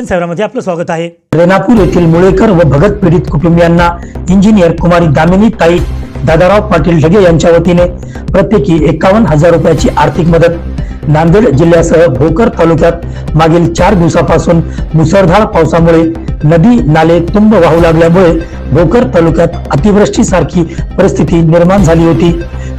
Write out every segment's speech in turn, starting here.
दर्शन सेवरामध्ये आपलं स्वागत आहे. रेणापूर येथील मुळेकर व भगत पीडित कुटुंबियांना इंजिनियर कुमारी दामिनी ताई दादाराव पाटील ढगे यांच्या वतीने प्रत्येकी एकावन्न हजार रुपयाची आर्थिक मदत. नांदेड जिल्ह्यासह भोकर तालुक्यात मागील चार दिवसापासून मुसळधार पावसामुळे नदी नाले तुंब वाहू लागल्यामुळे भोकर तालुक्यात अतिवृष्टीसारखी परिस्थिती निर्माण झाली होती.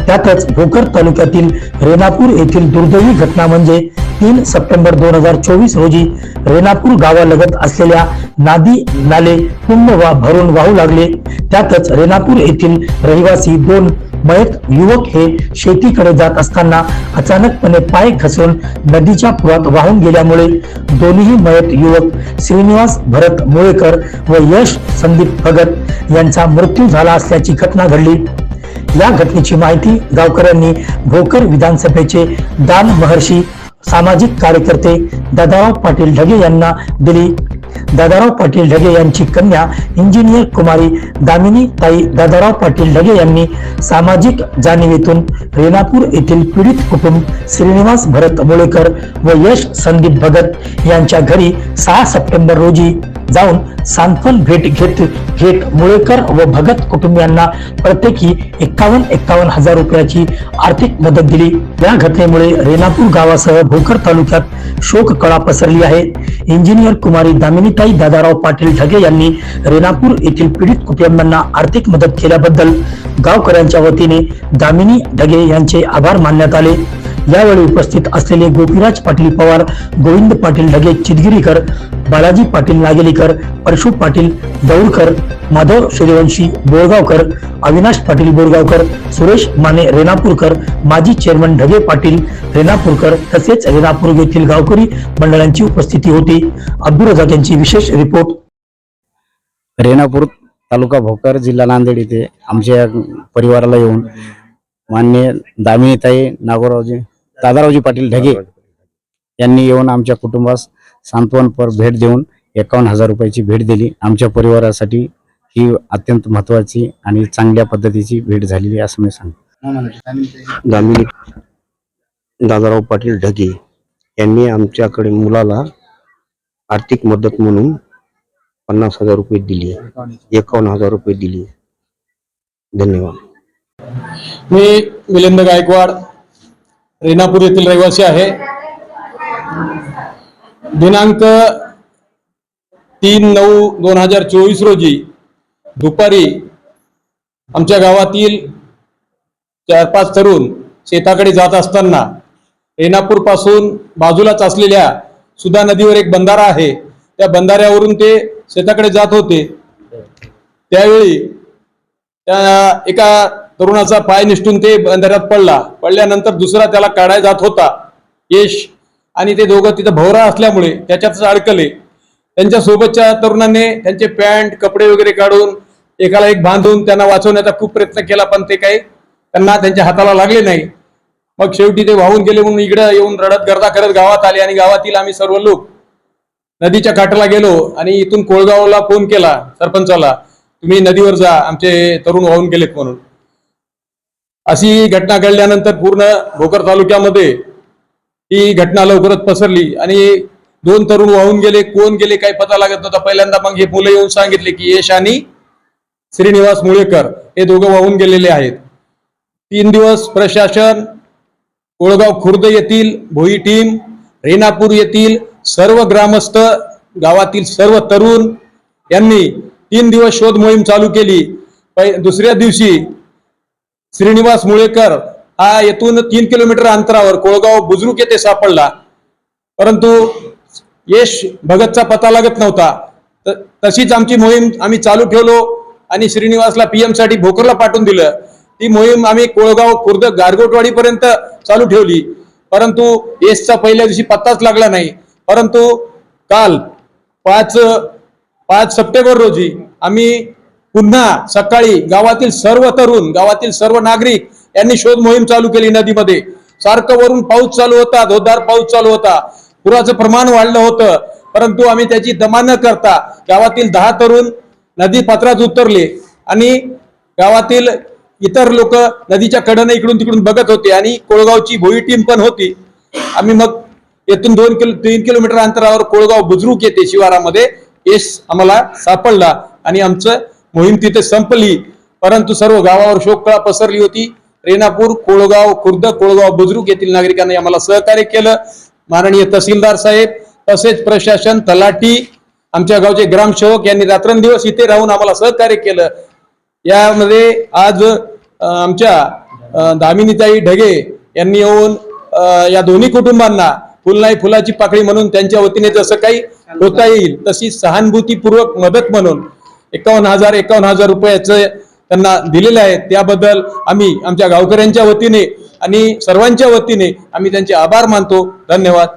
त्यातच भोकर तालुक्यातील रेणापूर येथील दुर्दैवी घटना म्हणजे तीन सप्टेंबर दोन हजार चोवीस रोजी रेणापूर गावालगत असलेल्या नादी नाले कुंभ वा भरून वाहू लागले. त्यातच रेणापूर येथील रहिवासी दोन मयत युवक हे शेतीकडे जात असताना अचानकपणे पाय घसरून नदीच्या पुरात वाहून गेल्यामुळे दोन्ही मयत युवक श्रीनिवास भरत मुळेकर व यश संदीप भगत यांचा मृत्यू झाला असल्याची घटना घडली. या घटनेची माहिती गावकऱ्यांनी भोकर विधानसभेचे दान महर्षी सामाजिक कार्यकर्ते दादाराव पाटील ढगे यांना दिली. दादाराव पाटील ढगे यांची कन्या इंजिनियर कुमारी दामिनी ताई दादाराव पाटील ढगे यांनी सामाजिक जाणीवेतून रेणापूर येथील पीडित कुटुंब श्रीनिवास भरत मुळेकर व यश संदीप भगत यांच्या घरी सहा सप्टेंबर रोजी जाऊन सांत्वन भेट घेत घेत मुळेकर व भगत कुटुंबियांना प्रत्येकी एक्कावन्न एक्कावन्न हजार रुपयाची आर्थिक मदत दिली. या घटनेमुळे रेणापूर गावासह भोकर तालुक्यात शोक कळा पसरली आहे. इंजिनियर कुमारी दामिनीताई दादाराव पाटील ढगे यांनी रेणापूर येथील पीडित कुटुंबांना आर्थिक मदत केल्याबद्दल गावकऱ्यांच्या वतीने दामिनी ढगे यांचे आभार मानण्यात आले. यावेळी उपस्थित असलेले गोपीराज पाटील पवार गोविंद पाटील ढगे चिदगिरीकर बालाजी पाटील नागेलीकर परशु पाटील दौडकर माधव सूर्यवंशी बोरगावकर अविनाश पाटील बोरगावकर सुरेश माने रेणापूरकर माजी चेअरमन ढगे पाटील रेणापूरकर तसेच रेणापूर येथील गावकरी मंडळांची उपस्थिती होती. अब्दुल रजाक यांची विशेष रिपोर्ट. रेणापूर तालुका भोकर जिल्हा नांदेड येथे आमच्या परिवाराला येऊन मान्य दामिनीताई नागोरावजी दादारावजी पाटील ढगे यांनी येऊन आमच्या कुटुंबास सांत्वनपर भेट देऊन एकावन्न हजार रुपयाची भेट दिली. आमच्या परिवारासाठी ही अत्यंत महत्वाची आणि चांगल्या पद्धतीची भेट झालेली आहे असं मी सांगतो. दामिनी दादाराव पाटील ढगे यांनी आमच्याकडे मुलाला आर्थिक मदत म्हणून पन्नास हजार रुपये दिली. एकावन्न हजार रुपये दिली. धन्यवाद. मी मिलिंद गायकवाड रेणापूर येथील रहिवासी आहे. दिनांक तीन नऊ दोन हजार चोवीस रोजी दुपारी आमच्या गावातील चार पाच तरुण शेताकडे जात असताना रेणापूरपासून बाजूलाच असलेल्या सुधा नदीवर एक बंधारा आहे. त्या बंधाऱ्यावरून ते शेताकडे जात होते. त्यावेळी त्या एका तरुणाचा पाय निष्ठून ते बंधाऱ्यात पडला. पडल्यानंतर दुसरा त्याला काढायला जात होता. यश आणि ते दोघं तिथं भोवरा असल्यामुळे त्याच्यातच अडकले. त्यांच्या सोबतच्या तरुणांनी त्यांचे पॅन्ट कपडे वगैरे काढून एकाला एक बांधून त्यांना वाचवण्याचा खूप प्रयत्न केला पण ते काही त्यांना त्यांच्या हाताला लागले नाही. मग शेवटी ते वाहून गेले म्हणून इकडे येऊन रडत गर्दा करत गावात आले आणि गावातील आम्ही सर्व लोक नदीच्या काठाला गेलो आणि इथून कोळगावला फोन केला सरपंचाला तुम्ही नदीवर जा आमचे तरुण वाहून गेलेत म्हणून. अशी घटना घडल्यानंतर पूर्ण भोकर तालुक्यामध्ये ही घटना लवकरच पसरली. आणि दोन तरुण वाहून गेले कोण गेले काही पता लागत नव्हता. पहिल्यांदा मग हे मुलं येऊन सांगितले की यश आणि श्रीनिवास मुळेकर हे दोघं वाहून गेलेले आहेत. तीन दिवस प्रशासन कोळगाव खुर्द येथील भोई टीम रेणापूर येथील सर्व ग्रामस्थ गावातील सर्व तरुण यांनी तीन दिवस शोध मोहीम चालू केली. पै- दुसऱ्या दिवशी श्रीनिवास मुळेकर हा येथून तीन किलोमीटर अंतरावर कोळगाव बुजरुक येथे सापडला. परंतु यश भगतचा पत्ता लागत नव्हता. त- तशीच आमची मोहीम आम्ही चालू ठेवलो आणि श्रीनिवासला पीएमसाठी भोकरला पाठवून दिलं. ती मोहीम आम्ही कोळगाव खुर्द गारगोटवाडी पर्यंत चालू ठेवली. परंतु यशचा पहिल्या दिवशी पत्ताच लागला नाही. परंतु काल पाच पाच सप्टेंबर रोजी आम्ही पुन्हा सकाळी गावातील सर्व तरुण गावातील सर्व नागरिक यांनी शोध मोहीम चालू केली नदीमध्ये. सारखं वरून पाऊस चालू होता धोधार पाऊस चालू होता. पुराचं प्रमाण वाढलं होतं परंतु आम्ही त्याची दमा न करता गावातील दहा तरुण नदी पात्रात उतरले आणि गावातील इतर लोक नदीच्या कडनं इकडून तिकडून बघत होते आणि कोळगावची भोई टीम पण होती. आम्ही मग येथून दोन किलो तीन किलोमीटर अंतरावर कोळगाव बुजरुक येते शिवारामध्ये यश आम्हाला सापडला आणि आमचं मोहीम तिथे संपली परंतु सर्व गावावर शोककळा पसरली होती. रेणापूर कोळगाव खुर्द कोळगाव बुजुर्ग येथील नागरिकांनी आम्हाला सहकार्य केलं. माननीय तहसीलदार साहेब तसेच प्रशासन तलाठी आमच्या गावचे ग्रामसेवक यांनी रात्रंदिवस इथे राहून आम्हाला सहकार्य केलं. यामध्ये आज आमच्या दामिनीताई ढगे यांनी येऊन या दोन्ही कुटुंबांना फुल नाही फुलाची पाकळी म्हणून त्यांच्या वतीने जसं काही होता येईल तशी सहानुभूतीपूर्वक मदत म्हणून एकावन्न हजार एकावन्न हजार रुपयाचं त्यांना दिलेलं आहे. त्याबद्दल आम्ही आमच्या गावकऱ्यांच्या वतीने आणि सर्वांच्या वतीने आम्ही त्यांचे आभार मानतो. धन्यवाद.